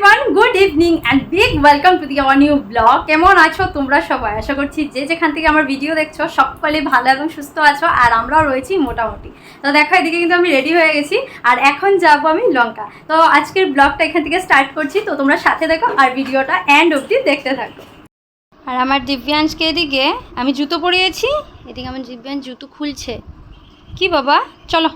Everyone good evening and big welcome to the our new blog কেমন আছো তোমরা সবাই? আশা করছি যে যেখান থেকে আমার ভিডিও দেখছ, সকলে ভালো এবং সুস্থ আছো আর আমরাও রয়েছি মোটামুটি। তো দেখো, এদিকে কিন্তু আমি রেডি হয়ে গেছি আর এখন যাব আমি লঙ্কা। তো আজকের ব্লগটা এখান থেকে স্টার্ট করছি। তো তোমরা সাথে দেখো আর ভিডিওটা এন্ড অবধি দেখতে থাকো। আর আমার দিব্যাংশকে এদিকে আমি জুতো পরিয়েছি। এদিকে আমার দিব্যাংশ জুতো খুলছে। কি বাবা? চলো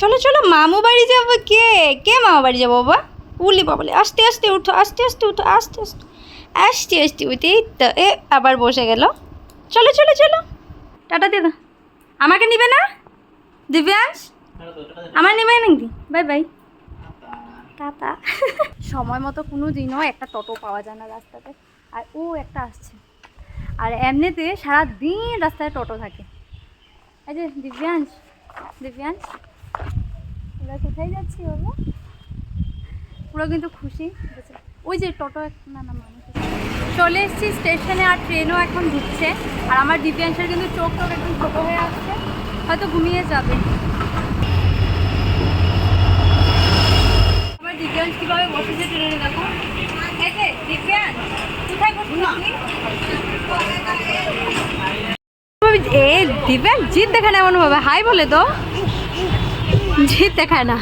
চলো চলো, মামু বাড়ি যাব কে? কে মামু বাড়ি যাব বাবা? উলি বাবলে, আস্তে আস্তে উঠো, আস্তে আস্তে উঠো, আস্তে আস্তে। আস্তে আস্তে উঠে তো এ আবার বসে গেল। চলো চলো চলো। টাটা দে দাও। আমাকে নিবে না? দিব্যাংশ আমার নেবে নাকি? Bye bye. টাটা। সময় মতো কোনো দিনও একটা টোটো পাওয়া যায় না রাস্তাতে। আর ও একটা আসছে। আর এমনিতে সারা দিন রাস্তায় টোটো থাকে। এই যে দিব্যাংশ দিব্যাংশ আমরা কোথায় যাচ্ছি বাবা পুরো কিন্তু খুশি ওই যে টোটো না না মানুষ চলে এসেছি স্টেশনে আর ট্রেনও এখন ঢুকছে। আর আমার দিব্যাংশের কিন্তু চোখ টোক একদম ছোটো হয়ে আসছে হয়তো ঘুমিয়ে যাবে। আমার দিব্যাংশ কীভাবে বসেছে ট্রেনে, দেখো? এ জিত দেখায় না এমন ভাবে হাই বলে তো। জিত দেখায় না।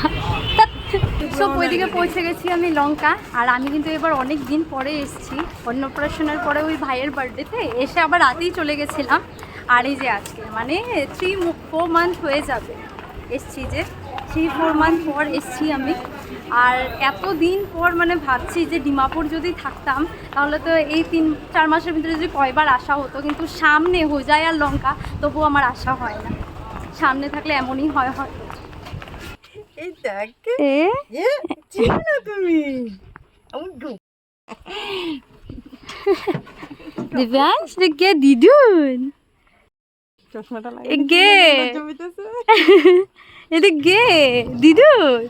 সব ওইদিকে পৌঁছে গেছি আমি লঙ্কা, আর আমি কিন্তু এবার অনেক দিন পরে এসেছি। অন্নপ্রাশনের পরে ওই ভাইয়ের বার্থডেতে এসে আবার রাতেই চলে গেছিলাম। আর এই যে আজকে মানে থ্রি ফোর মান্থ হয়ে যাবে এসছি যে থ্রি ফোর মান্থ পর এসছি আমি। আর এত দিন পর মানে ভাবছি যে ডিমাপুর যদি থাকতাম, তাহলে তো এই তিন, চার মাসের ভিতরে যদি কয়বার আসা হতো, কিন্তু সামনে হোজাই আর লঙ্কা, তবুও আমার আসা হয় না। সামনে থাকলে এমনই হয় হয়তো এই দেখ এ চিনো না তুমি দিব্যাংশ কে দিদুন চশমাটা এ গে এটা গে দিদুন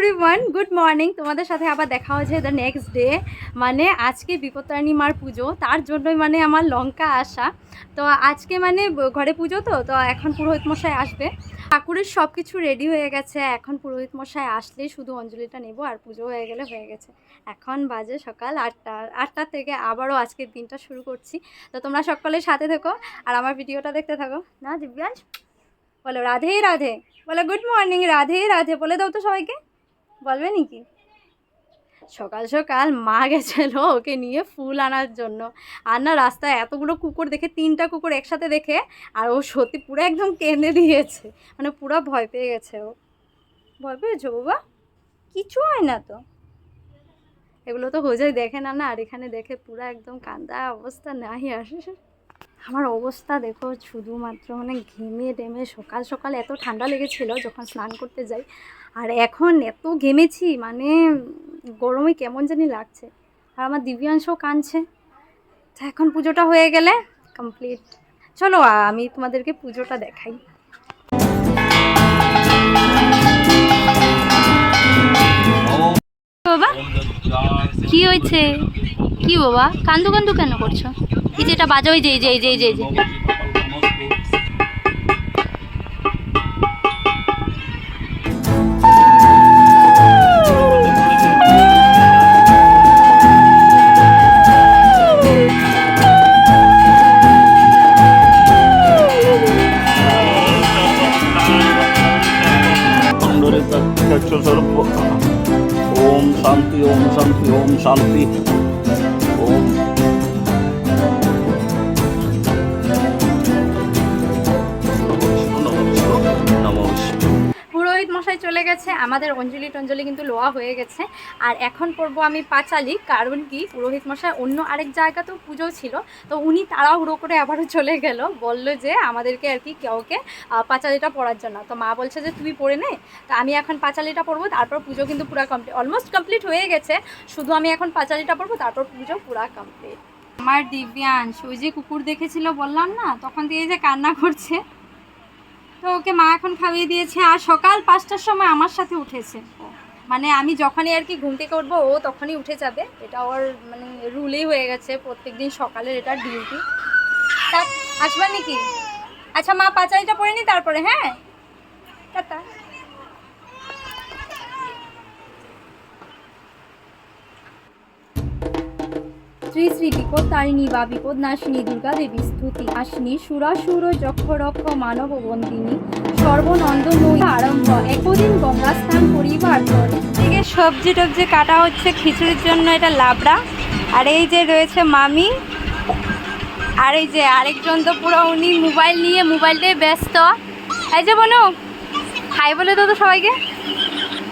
এভরিওয়ান গুড মর্নিং তোমাদের সাথে আবার দেখা হয়েছে দ্য নেক্সট ডে মানে আজকে বিপত্তারিণী মার পুজো, তার জন্যই মানে আমার লঙ্কা আসা। তো আজকে মানে ঘরে পুজো তো তো এখন পুরোহিত মশাই আসবে। ঠাকুরের সব কিছু রেডি হয়ে গেছে, এখন পুরোহিত মশাই আসলেই শুধু অঞ্জলিটা নেব আর পুজো হয়ে গেলে হয়ে গেছে। এখন বাজে সকাল আটটা আটটা থেকে আবারও আজকের দিনটা শুরু করছি। তো তোমরা সকলের সাথে থেকো আর আমার ভিডিওটা দেখতে থাকো। না দিব্যাংশ বলো, রাধে রাধে। বলো গুড মর্নিং রাধে রাধে। বলে দাও তো সবাইকে। বলবে নাকি? সকাল সকাল মা গেছিল ওকে নিয়ে ফুল আনার জন্য। আর না রাস্তায় এতগুলো কুকুর দেখে, তিনটা কুকুর একসাথে দেখে, আর ও সত্যি পুরো একদম কেঁদে দিয়েছে। মানে পুরো ভয় পেয়ে গেছে ও। ভয় পেয়েছ বাবা? কিছু হয় না তো। এগুলো তো হোজাই দেখে না না, আর এখানে দেখে পুরো একদম কান্দা অবস্থা, নাই আর। আমার অবস্থা দেখো, শুধুমাত্র মানে ঘেমে টেমে সকাল সকাল এত ঠান্ডা লেগেছিল, যখন স্নান করতে যাই আর এখন এত ঘেমেছি মানে গরমে কেমন জানি লাগছে। আর আমার দিব্যাংশও কাঁদছে। তো এখন পুজোটা হয়ে গেলে কমপ্লিট চলো আমি তোমাদেরকে পুজোটা দেখাই। বাবা, কি হয়েছে? কি বাবা? কান্দু কান্দু কেন করছ? এই যে এটা বাজা ওই যে, এই যে যে যে যে। গেছে। আর এখন করব আমি পাঁচালি, কারণ কি পুরোহিত মশাই অন্য আরেক জায়গাতেও পুজো ছিল, তো উনি তাড়াহুড়ো করে আবারও চলে গেল, বলল যে আমাদেরকে আর কি কাউকে পাঁচালিটা পড়ার জন্য। তো মা বলছে যে তুই পড়ে নে। তো আমি এখন পাঁচালিটা পড়ব, তারপর পুজো কিন্তু পুরো কমপ্লিট অলমোস্ট কমপ্লিট হয়ে গেছে। শুধু আমি এখন পাঁচালিটা পড়ব, তারপর পুজো পুরো কমপ্লিট আমার দিব্যাংশ, ওই যে কুকুর দেখেছিল বললাম না, তখন দিয়ে যে কান্না করছে। তো ওকে মা এখন খাইয়ে দিয়েছে, আর সকাল পাঁচটার সময় আমার সাথে উঠেছে। মানে আমি যখনই আর কি ঘুম থেকে উঠবো, ও তখনই উঠে যাবে। এটা ওর মানে রুলেই হয়ে গেছে প্রত্যেক দিন সকালের এটা ডিউটি। তা, আসবা নাকি? আচ্ছা মা পাঁচালিটা পড়ে নি তারপরে হ্যাঁ? টাটা। শ্রী শ্রী বিপদ তারিণী বা বিপদ নাশিনী দুর্গা দেবী স্তুতি। আসিনী সুরাসুর যক্ষ রক্ষ মানব বন্দিনী সর্বনন্দময়ী আরম্ভ। একদিন গঙ্গা স্নান করিবার পর দিকে সবজি টবজি কাটা হচ্ছে, খিচুড়ির জন্য এটা লাবড়া, আর এই যে রয়েছে মামি, আর এই যে আরেকজন তো পুরো উনি মোবাইল নিয়ে মোবাইলটাই ব্যস্ত। এই যে বলো হাই বলে তো তো সবাইকে।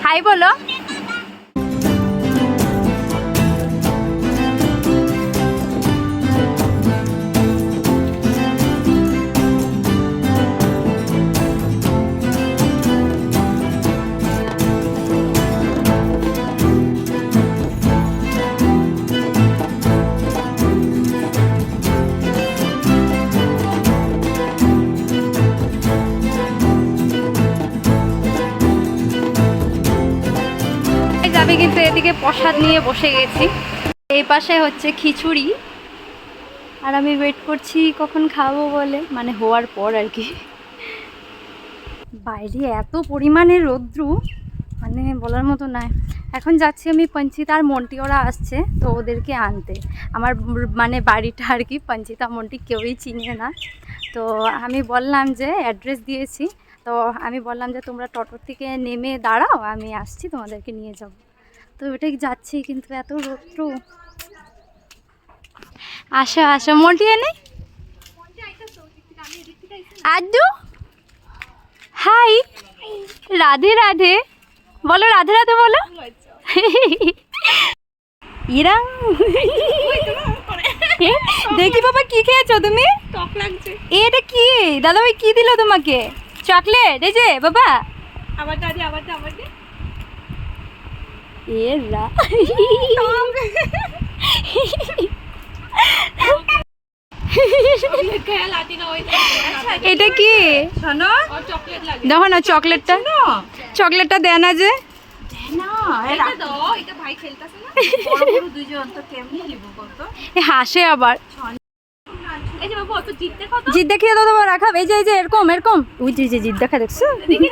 হাই বলো। প্রসাদ নিয়ে বসে গেছি। এই পাশে হচ্ছে খিচুড়ি। আর আমি ওয়েট করছি কখন খাব বলে মানে হওয়ার পর আর কি। বাইরে এত পরিমাণে রৌদ্রু মানে বলার মতো নয় এখন যাচ্ছি আমি পঞ্চিতা আর মন্টি ওরা আসছে, তো ওদেরকে আনতে। আমার মানে বাড়িটা আর কি, পঞ্চিতা, মন্টি কেউই চিনে না। তো আমি বললাম যে অ্যাড্রেস দিয়েছি। তো আমি বললাম যে তোমরা টোটোর থেকে নেমে দাঁড়াও, আমি আসছি, তোমাদেরকে নিয়ে যাব। তো ওটাই যাচ্ছি কিন্তু এত রৌদ্র। আসো আসো মন্টি এনে। আদু হাই। রাধে রাধে। বলো রাধে রাধে বলো। ইরাং। এ, দেখি বাবা কি খেয়েছো তুমি? এটা কি? দাদা ভাই কি দিল তোমাকে? চকলেট এই যে বাবা। আবার দাদি আবার আবার দে। এ রা খেয়া লাতি না ওই এটা কি? শোনো। ওর চকলেট লাগে দেখো না চকলেটটা। চকলেটটা দেয় না যে। এটা দাও এটা ভাই খেলতাছে না। বড় বড় দুইজন তো কেমনি নিব কত এ হাসে আবার। এই যে বাবু অত জিত দেখো তো। জিদ দেখিয়ে দাও তোমার রাখাব এই যে এই যে এরকম এরকম। ওই যে যে জিদ দেখা দেখছ? দেখি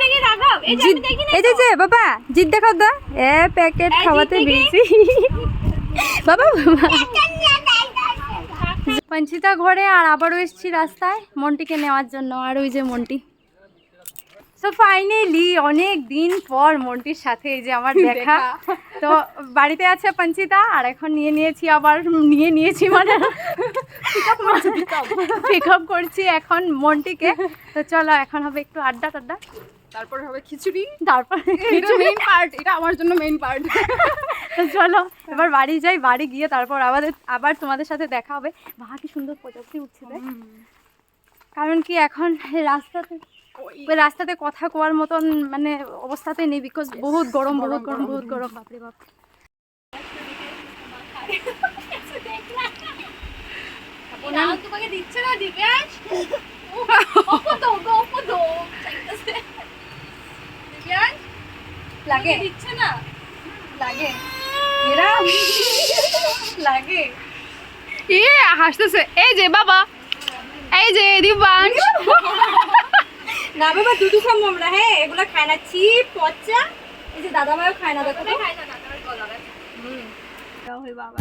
এই যে জিদ দেখি এই যে যে বাবা জিদ দেখাও দা এ প্যাকেট খাওয়াতে জিদ বেশি। বাবা বাবা। পঞ্চিতা ঘরে আর আবারও এসেছি রাস্তায় মন্টিকে নেওয়ার জন্য আর ওই যে মন্টি। সো ফাইনালি অনেক দিন পর মন্টির সাথে এই যে আমার দেখা। তো বাড়িতে আছে পঞ্চিতা আর এখন নিয়ে নিয়েছি আবার নিয়ে নিয়েছি মানে পিক আপ করছি এখন মন্টিকে। তো চলো এখন হবে একটু আড্ডা টাড্ডা। তারপর হবে খিচুড়ি। তারপর মেইন পার্ট এটা আমার জন্য মেইন পার্ট তো চলো এবার বাড়ি যাই বাড়ি গিয়ে তারপর আবার আবার তোমাদের সাথে দেখা হবে। বাহ কি সুন্দর প্রজাপতি উঠছে কারণ কি এখন রাস্তাতে ওই রাস্তাতে কথা কোয়ার মতন মানে অবস্থাতে নেই বিকজ বহুত গরম বহুত গরম বহুত গরম। বাপরে বাপ। তোমাকে দিচ্ছে না দিব্যাস? অপো দো গো অপো দো চাইতেছে দিব্যাস? লাগে। দিচ্ছে না? লাগে। এরা? লাগে। এ হাসতেছে। এই যে বাবা। এই যে দিব্যাংশ না বাবা দুধু খাব আমরা হ্যাঁ এগুলো খায় না চিপ পচা। এই যে দাদা ভাইও খায় না দেখো তো। বাবা।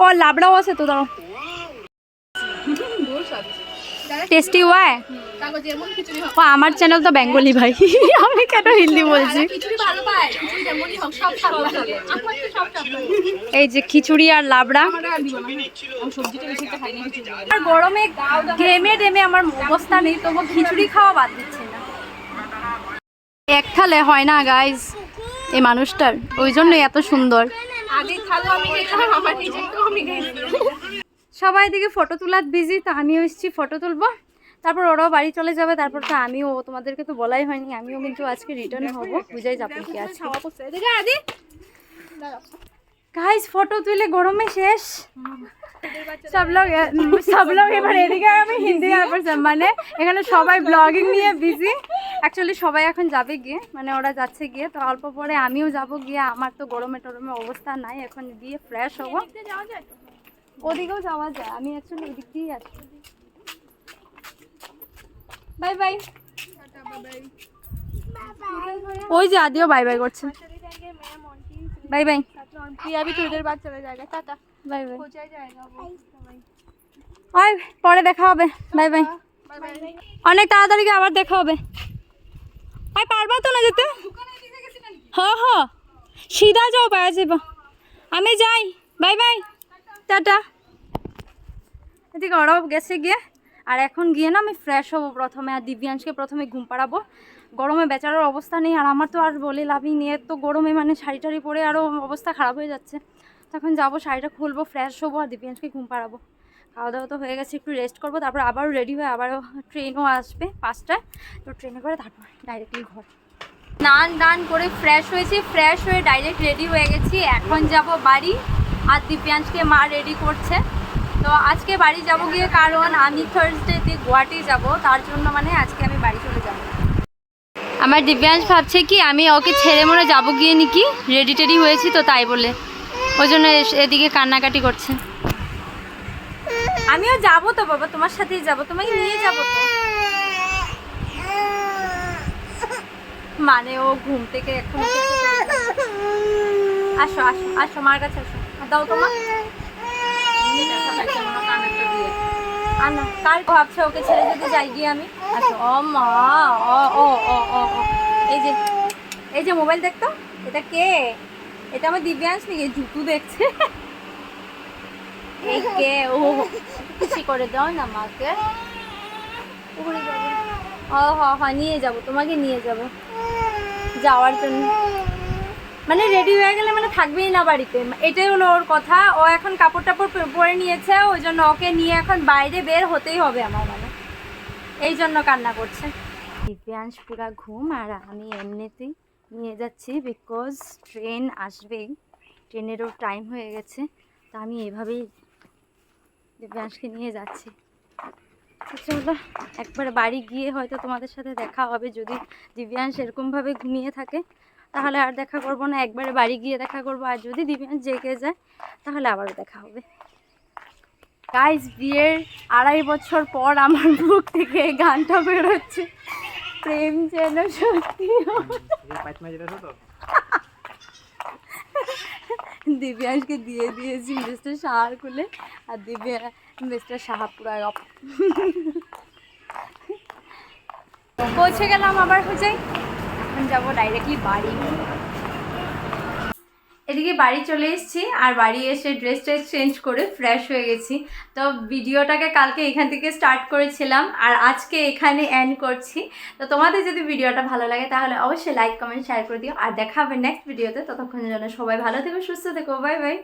ও লাবড়াও আছে তো দাঁড়াও টেস্টি ওয়াই ও আমার চ্যানেল তো বেঙ্গলি ভাই আমি কেন হিন্দি বলছি এই যে খিচুড়ি আর লাবড়া। আর গরমে ঘেমে ঘেমে আমার অবস্থা নেই তবু খিচুড়ি খাওয়া বাদ দিচ্ছে না। এক থালে হয় না গাইজ এই মানুষটার। ওই জন্যই এত সুন্দর। আগে খালো আমি খেলাম আমার নিজেকেও আমি সবাই দিকে ফটো তোলার বিজি তো আমিও এসেছি ফটো তুলবো। তারপর ওরাও বাড়ি চলে যাবে তারপর তো আমিও তোমাদেরকে তো বলাই হয়নি আমিও কিন্তু আজকে রিটার্ন হব। বুঝাই যাব কি আছে গাইজ ফটো তুলে গরমে শেষ। সব লোক সব লোক এবার এদিকে আমি হিন্দি পারছিলাম মানে। এখানে সবাই ব্লগিং নিয়ে বিজি অ্যাকচুয়ালি সবাই এখন যাবে গিয়ে। মানে ওরা যাচ্ছে গিয়ে। তো অল্প পরে আমিও যাব গিয়ে। আমার তো গরমে টরমে অবস্থা নাই। এখন গিয়ে ফ্রেশ হব। ওদিকেও যাওয়া যায়। আমি অ্যাকচুয়ালি ওদিক দিয়েই আছি। বাই বাই ওই যে আদিও বাই বাই করছে। বাই বাই प्रिया भी थोड़ी देर बाद चला जाएगा टाटा বাই বাই हो जाए जाएगा वो ওই পরে দেখা হবে বাই বাই बाय बाय অনেক তাড়াতাড়ি গিয়ে আবার দেখা হবে ওই পারবা তো না যেতে হ্যাঁ হ্যাঁ সিধা যাও পাওয়া যাব আমি যাই বাই বাই টাটা এদিকে ওরাও গেছে গিয়ে আর এখন গিয়ে না আমি ফ্রেশ হবো প্রথমে আর দিব্যাংশকে প্রথমে ঘুম পাড়াবো গরমে বেচারার অবস্থা নেই, আর আমার তো আর বলে লাভই নেই। তো গরমে মানে শাড়ি টাড়ি পরে আরও অবস্থা খারাপ হয়ে যাচ্ছে। তখন যাব, শাড়িটা খুলবো ফ্রেশ হব, আর দিব্যাংশকে ঘুম পাড়াবো। খাওয়া দাওয়া তো হয়ে গেছে, একটু রেস্ট করব, তারপর আবারও রেডি হয়ে আবারও ট্রেনও আসবে পাঁচটায়। তো ট্রেনে করে তারপর ডাইরেক্টলি ঘর। স্নান দান করে ফ্রেশ হয়েছি ফ্রেশ হয়ে ডাইরেক্ট রেডি হয়ে গেছি। এখন যাব বাড়ি, আর দিব্যাংশকে মা রেডি করছে। তো আজকে বাড়ি যাব গিয়ে কারণ আমি থার্সডেতে গুয়াহাটি যাব, তার জন্য মানে আজকে আমি বাড়ি চলে যাব। আমার দিব্যাংশ ভাবছে কি, আমি ওকে ছেড়ে মনে যাব গিয়ে নাকি? রেডি টেডি হয়েছি তো তাই বলে। ওই জন্য এদিকে কান্নাকাটি করছে। আমিও যাব তো বাবা, তোমার সাথেই যাব, তোমাকে নিয়ে যাব তো। মানে ও ঘুম থেকে এখন আসো আসো আসো, মার কাছে আসো। দাও তোমার। আনা কার ভাবছে ওকে ছেড়ে যদি যাই গিয়ে আমি। আচ্ছা ও মা, ও ও ও ও। এই যে এই যে মোবাইল দেখতো? এটা কে? এটা আমার দিব্যাংশ নাকি জুতু দেখছে। এই কে? ও খুশি করে দাও না মাকে। ও হ, নিয়ে যাব, তোমাকে নিয়ে যাব। যাওয়ার জন্য। মানে রেডি হয়ে গেলে মানে থাকবেই না বাড়িতে। এটাই হলো ওর কথা। ও এখন কাপড় টাপড় পরে নিয়েছে, ওই জন্য ওকে নিয়ে এখন বাইরে বের হতেই হবে আমার মানে। এই জন্য কান্না করছে। দিব্যাংশ পুরা ঘুম, আর আমি এমনিতেই নিয়ে যাচ্ছি বিকজ ট্রেন আসবেই ট্রেনেরও টাইম হয়ে গেছে, তা আমি এভাবেই দিব্যাংশকে নিয়ে যাচ্ছি। চলো, একবার বাড়ি গিয়ে হয়তো তোমাদের সাথে দেখা হবে। যদি দিব্যাংশ এরকমভাবে ঘুমিয়ে থাকে তাহলে আর দেখা করব না একবারে বাড়ি গিয়ে দেখা করব আর যদি দিব্যাংশ জেগে যায় তাহলে আবারও দেখা হবে। গাইজ বিয়ের আড়াই বছর পর আমার মুখ থেকে গানটা বেরোচ্ছে। প্রেম যেন সত্যি। দিব্যাংশকে দিয়ে দিয়েছি মিস্টার সাহার খুলে আর দিব্যা মিস্টার সাহা পুরা অপ। পৌঁছে গেলাম আবার হচ্ছে এখন যাব ডাইরেক্টলি বাড়ি। এদিকে বাড়ি চলে এসেছি, আর বাড়ি এসে ড্রেস ট্রেস চেঞ্জ করে ফ্রেশ হয়ে গেছি। তো ভিডিওটাকে কালকে এখান থেকে স্টার্ট করেছিলাম, আর আজকে এখানে এন্ড করছি। তো তোমাদের যদি ভিডিওটা ভালো লাগে, তাহলে অবশ্যই লাইক কমেন্ট শেয়ার করে দিও। আর দেখা হবে নেক্সট ভিডিওতে ততক্ষণের জন্য সবাই ভালো থেকো, সুস্থ থেকো। Bye bye